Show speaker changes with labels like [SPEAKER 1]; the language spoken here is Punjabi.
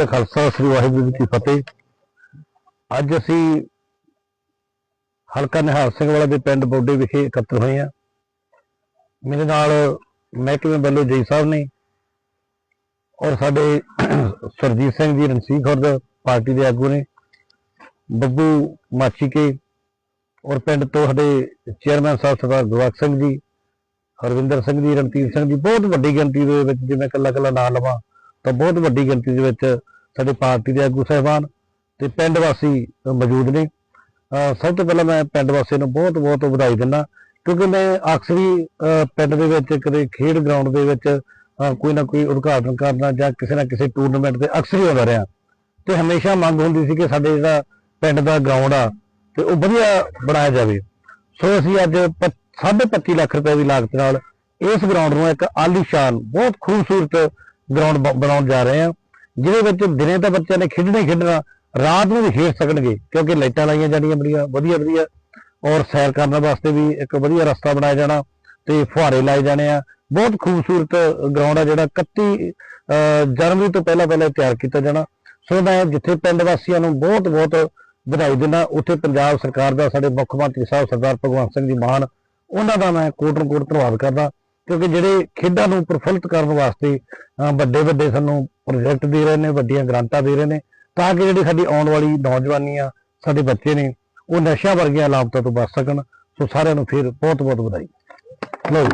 [SPEAKER 1] ਖਾਲਸਾ, ਸ੍ਰੀ ਵਾਹਿਗੁਰੂ ਜੀ ਕੀ ਫਤਿਹ। ਅੱਜ ਅਸੀਂ ਹਲਕਾ ਨਿਹਾਲ ਸਿੰਘ ਵਾਲਾ ਦੇ ਪਿੰਡ ਬੋਡੇ ਵਿਖੇ ਇਕੱਤਰ ਹੋਏ ਆ ਮੇਰੇ ਨਾਲ ਮਹਿਕਮੇ ਵੱਲੋਂ ਜਈ ਸਾਹਿਬ ਨੇ ਔਰ ਸਾਡੇ ਸਰਜੀਤ ਸਿੰਘ ਜੀ ਰਣਸੀਕ ਖੁਰਦ ਪਾਰਟੀ ਦੇ ਆਗੂ ਨੇ, ਬੱਬੂ ਮਾਚੀਕੇ ਔਰ ਪਿੰਡ ਤੋਂ ਸਾਡੇ ਚੇਅਰਮੈਨ ਸਾਹਿਬ ਸਰਦਾਰ ਗੁਰਬਖਸ਼ ਸਿੰਘ ਜੀ, ਹਰਵਿੰਦਰ ਸਿੰਘ ਜੀ, ਰਣਜੀਤ ਸਿੰਘ ਜੀ, ਬਹੁਤ ਵੱਡੀ ਗਿਣਤੀ ਦੇ ਵਿੱਚ ਜਿਵੇਂ ਮੈਂ ਇਕੱਲਾ ਇਕੱਲਾ ਨਾਂ ਲਵਾਂ ਤਾਂ ਬਹੁਤ ਵੱਡੀ ਗਿਣਤੀ ਦੇ ਵਿੱਚ ਸਾਡੇ ਪਾਰਟੀ ਦੇ ਆਗੂ ਸਹਿਬਾਨ ਤੇ ਪਿੰਡ ਵਾਸੀ ਮੌਜੂਦ ਨੇ। ਸਭ ਤੋਂ ਪਹਿਲਾਂ ਮੈਂ ਪਿੰਡ ਵਾਸੀਆਂ ਨੂੰ ਬਹੁਤ ਬਹੁਤ ਵਧਾਈ ਦਿੰਦਾ ਕਿਉਂਕਿ ਮੈਂ ਅਕਸਰ ਹੀ ਪਿੰਡ ਦੇ ਵਿੱਚ ਕਦੇ ਖੇਡ ਗਰਾਊਂਡ ਦੇ ਵਿੱਚ ਕੋਈ ਨਾ ਕੋਈ ਉਦਘਾਟਨ ਕਰਨਾ ਜਾਂ ਕਿਸੇ ਨਾ ਕਿਸੇ ਟੂਰਨਾਮੈਂਟ ਤੇ ਅਕਸਰ ਹੀ ਆਉਂਦਾ ਰਿਹਾ ਤੇ ਹਮੇਸ਼ਾ ਮੰਗ ਹੁੰਦੀ ਸੀ ਕਿ ਸਾਡੇ ਜਿਹੜਾ ਪਿੰਡ ਦਾ ਗਰਾਊਂਡ ਆ ਤੇ ਉਹ ਵਧੀਆ ਬਣਾਇਆ ਜਾਵੇ। ਸੋ ਅਸੀਂ ਅੱਜ 25 ਲੱਖ ਰੁਪਏ ਦੀ ਲਾਗਤ ਨਾਲ ਇਸ ਗਰਾਊਂਡ ਨੂੰ ਇੱਕ ਆਲੀਸ਼ਾਨ, ਬਹੁਤ ਖੂਬਸੂਰਤ ਗਰਾਊਂਡ ਬਣਾਉਣ ਜਾ ਰਹੇ ਹਾਂ। ਜਿਹਦੇ ਵਿੱਚ ਦਿਨੇ ਤਾਂ ਬੱਚਿਆਂ ਨੇ ਖੇਡਣਾ ਹੀ ਖੇਡਣਾ ਰਾਤ ਨੂੰ ਵੀ ਖੇਡ ਸਕਣਗੇ ਕਿਉਂਕਿ ਲਾਈਟਾਂ ਲਾਈਆਂ ਜਾਣੀਆਂ ਬੜੀਆਂ ਵਧੀਆ ਵਧੀਆ। ਔਰ ਸੈਰ ਕਰਨ ਵਾਸਤੇ ਵੀ ਇੱਕ ਵਧੀਆ ਰਸਤਾ ਬਣਾਇਆ ਜਾਣਾ ਤੇ ਫੁਹਾਰੇ ਲਾਏ ਜਾਣੇ ਆ। ਬਹੁਤ ਖੂਬਸੂਰਤ ਗਰਾਊਂਡ ਆ ਜਿਹੜਾ 31 ਅਹ, ਜਨਵਰੀ ਤੋਂ ਪਹਿਲਾਂ ਪਹਿਲਾਂ ਤਿਆਰ ਕੀਤਾ ਜਾਣਾ। ਸੋ ਮੈਂ ਜਿੱਥੇ ਪਿੰਡ ਵਾਸੀਆਂ ਨੂੰ ਬਹੁਤ ਬਹੁਤ ਵਧਾਈ ਦਿੰਦਾ ਉੱਥੇ ਪੰਜਾਬ ਸਰਕਾਰ ਦਾ ਸਾਡੇ ਮੁੱਖ ਮੰਤਰੀ ਸਾਹਿਬ ਸਰਦਾਰ ਭਗਵੰਤ ਸਿੰਘ ਜੀ ਮਾਨ ਉਹਨਾਂ ਦਾ ਮੈਂ ਕੋਟ ਨੂੰ ਕੋਟ ਧੰਨਵਾਦ ਕਰਦਾ। ਕਿਉਂਕਿ ਜਿਹੜੇ ਖੇਡਾਂ ਨੂੰ ਪ੍ਰਫੁੱਲਤ ਕਰਨ ਵਾਸਤੇ ਵੱਡੇ ਵੱਡੇ ਸਾਨੂੰ ਪ੍ਰੋਜੈਕਟ ਦੇ ਰਹੇ ਨੇ, ਵੱਡੀਆਂ ਗ੍ਰਾਂਟਾਂ ਦੇ ਰਹੇ ਨੇ, ਤਾਂ ਕਿ ਜਿਹੜੀ ਸਾਡੀ ਆਉਣ ਵਾਲੀ ਨੌਜਵਾਨੀ ਆ ਸਾਡੇ ਬੱਚੇ ਨੇ, ਉਹ ਨਸ਼ਿਆਂ ਵਰਗੀਆਂ ਲਾਮਤਾਂ ਤੋਂ ਬਚ ਸਕਣ। ਸੋ ਸਾਰਿਆਂ ਨੂੰ ਫਿਰ ਬਹੁਤ ਬਹੁਤ ਵਧਾਈ। ਲਓ